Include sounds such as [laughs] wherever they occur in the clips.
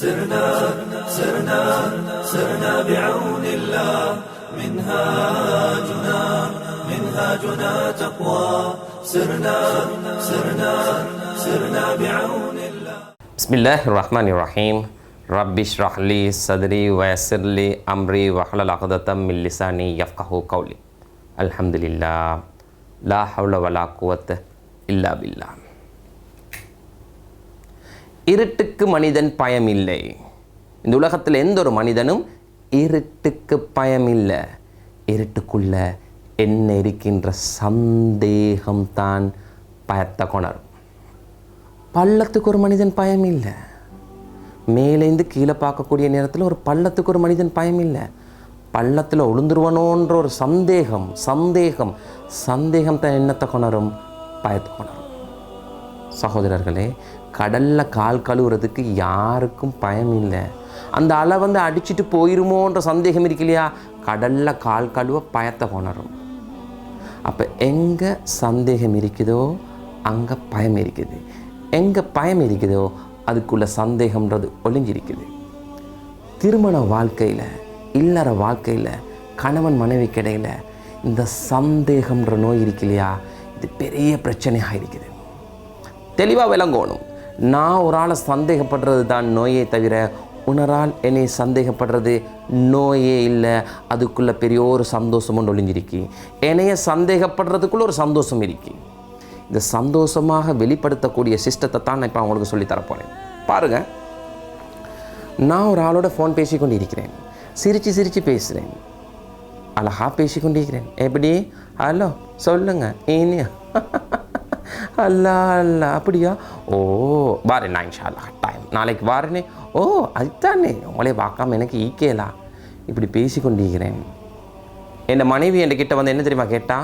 سرنا سرنا سرنا بعون الله. منهاجنا منهاجنا تقوى. سرنا سرنا سرنا بعون الله. بسم الله الرحمن الرحيم. رب اشرح لي صدري ويسر لي أمري واحلل عقدة من لساني يفقه قولي. الحمد لله. لا حول ولا قوة إلا بالله. இருட்டுக்கு மனிதன் பயமில்லை. இந்த உலகத்தில் எந்த ஒரு மனிதனும் இருட்டுக்கு பயமில்லை. இருட்டுக்குள்ள என்ன இருக்கின்ற சந்தேகம்தான் பயத்தை கொணரும். பள்ளத்துக்கு ஒரு மனிதன் பயம் இல்லை மேலேந்து கீழே பார்க்கக்கூடிய நேரத்தில் ஒரு பள்ளத்துக்கு ஒரு மனிதன் பயம் இல்லை பள்ளத்தில் உளுந்துருவனோன்ற ஒரு சந்தேகம் சந்தேகம் சந்தேகம் தான் என்னத்தை கொணரும்? பயத்தை கொணரும். சகோதரர்களே கடலில் கால் கழுவுறதுக்கு யாருக்கும் பயம் இல்லை. அந்த அலை வந்து அடிச்சிட்டு போயிருமோன்ற சந்தேகம் இருக்கு இல்லையா கடலில் கால் கழுவ பயத்தை கொணரும் அப்போ எங்கே சந்தேகம் இருக்குதோ அங்கே பயம் இருக்குது. எங்கே பயம் இருக்குதோ அதுக்குள்ளே சந்தேகம்ன்றது ஒளிஞ்சிருக்குது. திருமண வாழ்க்கையில் இல்லற வாழ்க்கையில் கணவன் மனைவி கிடையில இந்த சந்தேகம்ன்ற நோய் இருக்கு இல்லையா இது பெரிய பிரச்சனையாக இருக்குது. தெளிவாக விளங்கணும். நான் ஒரு ஆளை சந்தேகப்படுறது தான் நோயே தவிர உணரால் என்னை சந்தேகப்படுறது நோயே இல்லை. அதுக்குள்ளே பெரிய ஒரு சந்தோஷம் ஒன்று ஒளிஞ்சிருக்கு. என்னைய சந்தேகப்படுறதுக்குள்ள ஒரு சந்தோஷம் இருக்கு. இந்த சந்தோஷமாக வெளிப்படுத்தக்கூடிய சிஸ்டத்தை தான் நான் இப்போ அவங்களுக்கு சொல்லித் தரப்போகிறேன் பாருங்கள் நான் ஒரு ஆளோட ஃபோன் பேசிக்கொண்டு இருக்கிறேன் சிரித்து சிரித்து பேசுகிறேன் அழகா பேசிக்கொண்டிருக்கிறேன். எப்படி? ஹலோ சொல்லுங்கள் இனியா [laughs] அல்லா அல்லா. அப்படியா? ஓ வாரேன் நான் இன்ஷா டைம் நாளைக்கு வாரேனே. ஓ அதுதானே. உங்களே பார்க்காம எனக்கு ஈக்கேலா இப்படி பேசிக்கொண்டிருக்கிறேன். என் மனைவி என்கிட்ட வந்து என்ன தெரியுமா கேட்டா?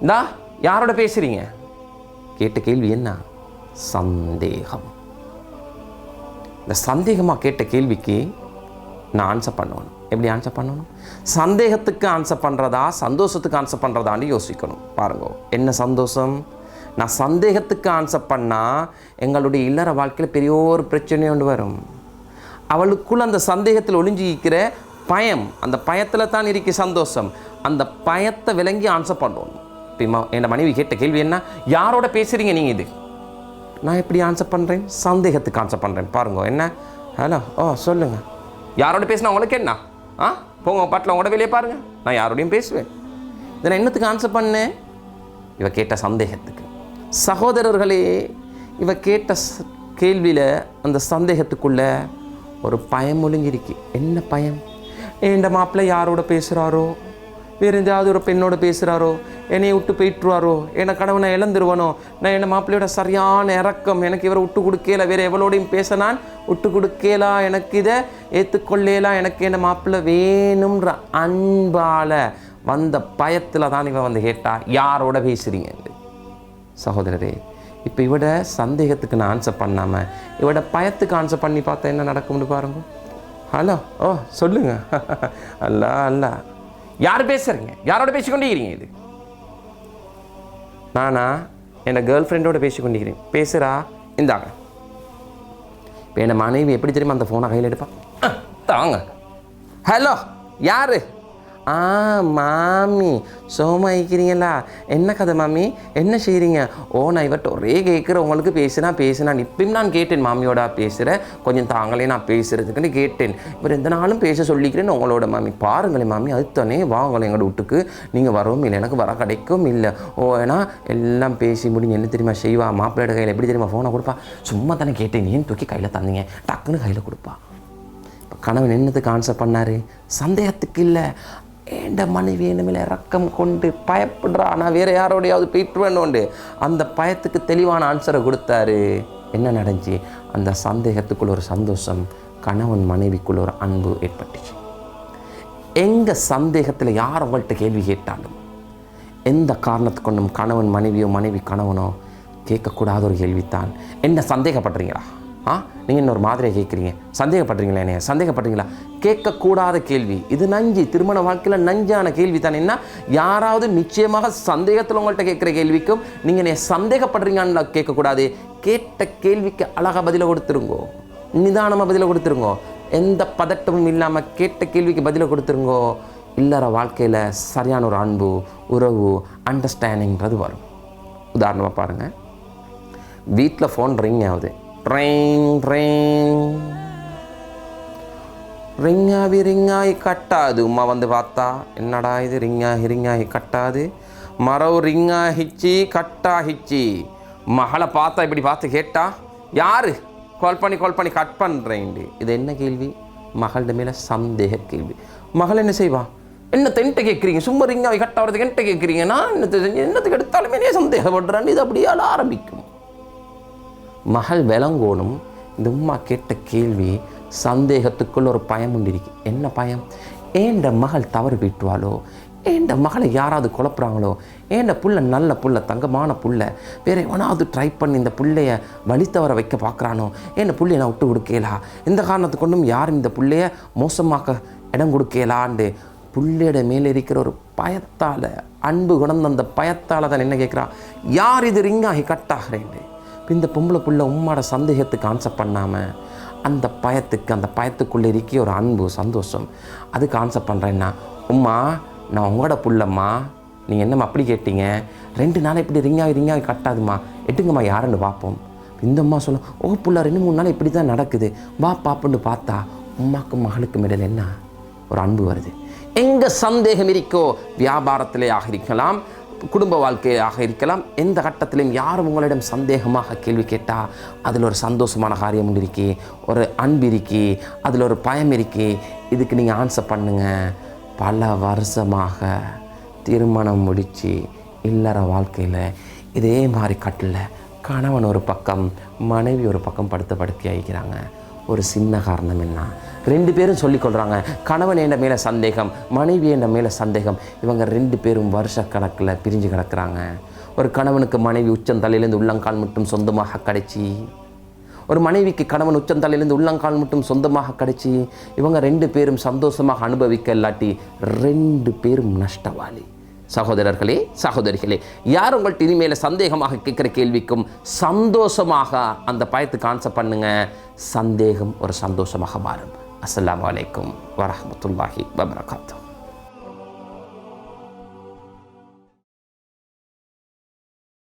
இந்தா யாரோட பேசுகிறீங்க கேட்ட கேள்வி என்ன? சந்தேகம். இந்த சந்தேகமாக கேட்ட கேள்விக்கு நான் ஆன்சர் பண்ணணும். எப்படி ஆன்சர் பண்ணணும்? சந்தேகத்துக்கு ஆன்சர் பண்ணுறதா சந்தோஷத்துக்கு ஆன்சர் பண்ணுறதான்னு யோசிக்கணும். பாருங்க என்ன சந்தோஷம்? நான் சந்தேகத்துக்கு ஆன்சர் பண்ணால் எங்களுடைய இல்லற வாழ்க்கையில் பெரிய ஒரு பிரச்சனை ஒன்று வரும். அவளுக்குள்ள அந்த சந்தேகத்தில் ஒளிஞ்சிக்கிற பயம் அந்த பயத்தில் தான் இருக்க சந்தோஷம். அந்த பயத்தை விளங்கி ஆன்சர் பண்ணணும் இப்போ என் மனைவி கேட்ட கேள்வி என்ன? யாரோட பேசுகிறீங்க நீங்கள் இது? நான் எப்படி ஆன்சர் பண்ணுறேன் சந்தேகத்துக்கு ஆன்சர் பண்ணுறேன் பாருங்க என்ன? ஹலோ ஓ சொல்லுங்கள் யாரோட பேசினா உங்களுக்கு என்ன? ஆ? போங்க பாட்டில் உங்களோட வெளியே பாருங்கள் நான் யாரோடையும் பேசுவேன். இதை நான் என்னத்துக்கு ஆன்சர் பண்ணேன்? இவ கேட்ட சந்தேகத்துக்கு. சகோதரர்களே இவ கேட்ட கேள்வியில் அந்த சந்தேகத்துக்குள்ள ஒரு பயம் ஒழுங்கிருக்கு என்ன பயம்? என் மாப்பிள்ளை யாரோட பேசுகிறாரோ வேறு எந்தாவது ஒரு பெண்ணோட பேசுகிறாரோ என்னை விட்டு போயிட்டுருவாரோ? என்னை கணவனை இழந்துருவனோ? நான் என் மாப்பிள்ளையோட சரியான இறக்கம் எனக்கு இவரை விட்டு கொடுக்கல வேறு எவ்வளோடையும் பேச நான் விட்டு கொடுக்கலா எனக்கு இதை ஏற்றுக்கொள்ளேலாம் எனக்கு என்ன மாப்பிள்ளை வேணுன்ற அன்பால் வந்த பயத்தில் தான் இவன் வந்து கேட்டா யாரோட பேசுகிறீங்க சகோதரரே இப்போ இவட சந்தேகத்துக்கு நான் ஆன்சர் பண்ணாமல் இவட பயத்துக்கு ஆன்சர் பண்ணி பார்த்தா என்ன நடக்கும்னு பாருங்க. ஹலோ ஓ சொல்லுங்க. [laughs] அல்லா அல்லா. யார் பேசுகிறீங்க யாரோட பேசிக்கொண்டிருக்கிறீங்க இது? நானா? என்னை கேர்ள் ஃப்ரெண்டோட பேசிக்கொண்டிருக்கிறேன். பேசுகிறா இந்தாங்க. இப்போ என்னை மனைவி எப்படி தெரியுமா அந்த ஃபோனை கையில் எடுப்பான் தாங்க. ஹலோ யாரு? ஆ மாமி. சோமா இருக்கிறீங்களா என்ன கதை மாமி? என்ன செய்கிறீங்க ஓ நான் இவர்கிட்ட ஒரே கேட்குற உங்களுக்கு பேசுனா பேசுனான் இப்பயும் நான் கேட்டேன் மாமியோட பேசுகிறேன் கொஞ்சம் தாங்களே நான் பேசுகிறதுக்குன்னு கேட்டேன். இவர் எந்த நாளும் பேச சொல்லிக்கிறேன்னு உங்களோட மாமி. பாருங்களேன் மாமி. அதுதானே வாங்களேன் எங்களோட வீட்டுக்கு. நீங்கள் வரவும் இல்லை. எனக்கு வர கிடைக்கும் இல்லை. ஓ ஏன்னா எல்லாம் பேசி முடிஞ்சு என்ன தெரியுமா செய்வா? மாப்பிள்ளையோட கையில் எப்படி தெரியுமா ஃபோனை கொடுப்பா? சும்மா தானே கேட்டேன். ஏன் தூக்கி கையில் தந்தீங்க? டக்குன்னு கையில் கொடுப்பா. கணவன் என்னத்துக்கு ஆன்சர் பண்ணார்? சந்தேகத்துக்கு இல்லை. ஏண்ட மனைவி என்ன மேலே இறக்கம் கொண்டு பயப்படுறா? நான் வேற யாரோடையாவது போயிட்டுருவேன்னு அந்த பயத்துக்கு தெளிவான ஆன்சரை கொடுத்தாரு. என்ன நடந்துச்சு? அந்த சந்தேகத்துக்குள்ள ஒரு சந்தோஷம் கணவன் மனைவிக்குள்ள ஒரு அன்பு ஏற்பட்டுச்சு. எங்கள் சந்தேகத்தில் யார் உங்கள்கிட்ட கேள்வி கேட்டாலும் எந்த காரணத்து கொண்டும் கணவன் மனைவியோ மனைவி கணவனோ கேட்கக்கூடாத ஒரு கேள்வித்தான். என்ன சந்தேகப்படுறீங்களா? ஆ? நீங்கள் இன்னொரு மாதிரியாக கேட்குறீங்க சந்தேகப்படுறீங்களா என்னைய? சந்தேகப்படுறீங்களா? கேட்கக்கூடாத கேள்வி. இது நஞ்சு. திருமண வாழ்க்கையில் நஞ்சான கேள்வி தானே. என்ன? யாராவது நிச்சயமாக சந்தேகத்தில் உங்கள்கிட்ட கேட்குற கேள்விக்கும் நீங்கள் என்னை சந்தேகப்படுறீங்கன்னு கேட்கக்கூடாது. கேட்ட கேள்விக்கு அழகாக பதிலை கொடுத்துருங்கோ. நிதானமாக பதிலை கொடுத்துருங்கோ. எந்த பதட்டமும் இல்லாமல் கேட்ட கேள்விக்கு பதிலை கொடுத்துருங்கோ. இல்லற வாழ்க்கையில் சரியான ஒரு அன்பு உறவு அண்டர்ஸ்டாண்டிங்கிறது வரும். உதாரணமாக பாருங்கள் வீட்டில் ஃபோன் ரிங் ஆகுது. ட்ரெயின் ரிங் ரிங்காவி ரிங்காய் கட்டாது உமா வந்து பார்த்தா என்னடா இது ரிங்காகி ரிங்காகி கட்டாது மரவு ரிங்காகிச்சி கட்டாகிச்சி மகளை பார்த்தா இப்படி பார்த்து கேட்டா யாரு கால் பண்ணி கால் பண்ணி கட் பண்ணுறேன்டி இது என்ன கேள்வி மகள்கிட்ட மேலே சந்தேக கேள்வி மகள் என்ன செய்வா என்ன தென்ட்ட கேட்குறீங்க சும்மா ரிங்காகி கட்டாகிறதுக்கு என்கிட்ட கேட்குறீங்கன்னா என்னத்தை என்னத்துக்கு எடுத்தாலுமே நீ சந்தேகப்படுறான்னு இது அப்படியே ஆரம்பிக்கும் மகள் விளங்கோனும் இந்த உம்மா கேட்ட கேள்வி சந்தேகத்துக்குள்ள ஒரு பயம் உண்டிருக்கு என்ன பயம்? ஏண்ட மகள் தவறு விட்டுவாளோ? ஏண்ட மகளை யாராவது குழப்புறாங்களோ? ஏண்ட புள்ள நல்ல புள்ள தங்கமான புள்ள? வேற எவனாவது ட்ரை பண்ணி இந்த புள்ளைய வழி தவற வைக்க பார்க்குறானோ? ஏண்ட புள்ளைய நான் விட்டு கொடுக்கலா? இந்த காரணத்து கொண்டும் யாரும் இந்த பிள்ளைய மோசமாக்க இடம் கொடுக்கலாண்டு புள்ளையோட மேலே இருக்கிற ஒரு பயத்தால் அன்பு குணம் அந்த பயத்தால் தான் என்ன கேட்குறா? யார் இது ரிங்காகி கட்டாகிறேன்ட்டு இப்ப இந்த பொம்பளை புள்ள உம்மாட சந்தேகத்துக்கு ஆன்சர் பண்ணாமல் அந்த பயத்துக்கு அந்த பயத்துக்குள்ளே இருக்கிய ஒரு அன்பு சந்தோஷம் அதுக்கு ஆன்சர் பண்ணுறேன்னா உம்மா நான் உங்களோட புள்ளம்மா. நீங்கள் என்னம்மா அப்படி கேட்டீங்க? ரெண்டு நாள் இப்படி ரிங்காகி ரிங்காகி கட்டாதும்மா. எட்டுங்கம்மா யாருன்னு பார்ப்போம். இந்த அம்மா சொல்லும் ஓ புள்ள ரெண்டு மூணு நாள் இப்படி தான் நடக்குது. வா பாப்புன்னு பார்த்தா உம்மாக்கும் மகளுக்கும் இடையில என்ன? ஒரு அன்பு வருது. எங்கே சந்தேகம் இருக்கோ வியாபாரத்திலே ஆக இருக்கலாம். குடும்ப வாழ்க்கையாக இருக்கலாம். எந்த கட்டத்திலையும் யாரும் உங்களிடம் சந்தேகமாக கேள்வி கேட்டால் அதில் ஒரு சந்தோஷமான காரியம் ஒன்று இருக்கி ஒரு அன்பு இருக்கி அதில் ஒரு பயம் இருக்கி இதுக்கு நீங்கள் ஆன்சர் பண்ணுங்கள் பல வருஷமாக திருமணம் முடித்து இல்லற வாழ்க்கையில் இதே மாதிரி கட்டில் கணவன் ஒரு பக்கம் மனைவி ஒரு பக்கம் படுத்த படுத்தி ஆகிக்கிறாங்க ஒரு சின்ன காரணம் என்ன? ரெண்டு பேரும் சொல்லிக்கொள்கிறாங்க கணவன் என்ற மேலே சந்தேகம் மனைவி என்ற மேலே சந்தேகம். இவங்க ரெண்டு பேரும் வருஷ கணக்கில் பிரிஞ்சு கிடக்குறாங்க. ஒரு கணவனுக்கு மனைவி உச்சந்தலையிலேருந்து உள்ளங்கால் மட்டும் சொந்தமாக கிடைச்சி ஒரு மனைவிக்கு கணவன் உச்சந்தலையிலேருந்து உள்ளங்கால் மட்டும் சொந்தமாக கிடைச்சி இவங்க ரெண்டு பேரும் சந்தோஷமாக அனுபவிக்க இல்லாட்டி ரெண்டு பேரும் நஷ்டவாளி. சகோதரர்களே சகோதரிகளே யார் உங்கள்கிட்ட இனிமேல் சந்தேகமாக கேட்குற கேள்விக்கும் சந்தோஷமாக அந்த பயத்துக்கு ஆன்சர் பண்ணுங்க. சந்தேகம் ஒரு சந்தோஷமாக மாறும். அஸ்லாம் அலைக்கும் வரமத்துல்லாஹி வபரகாத்தூ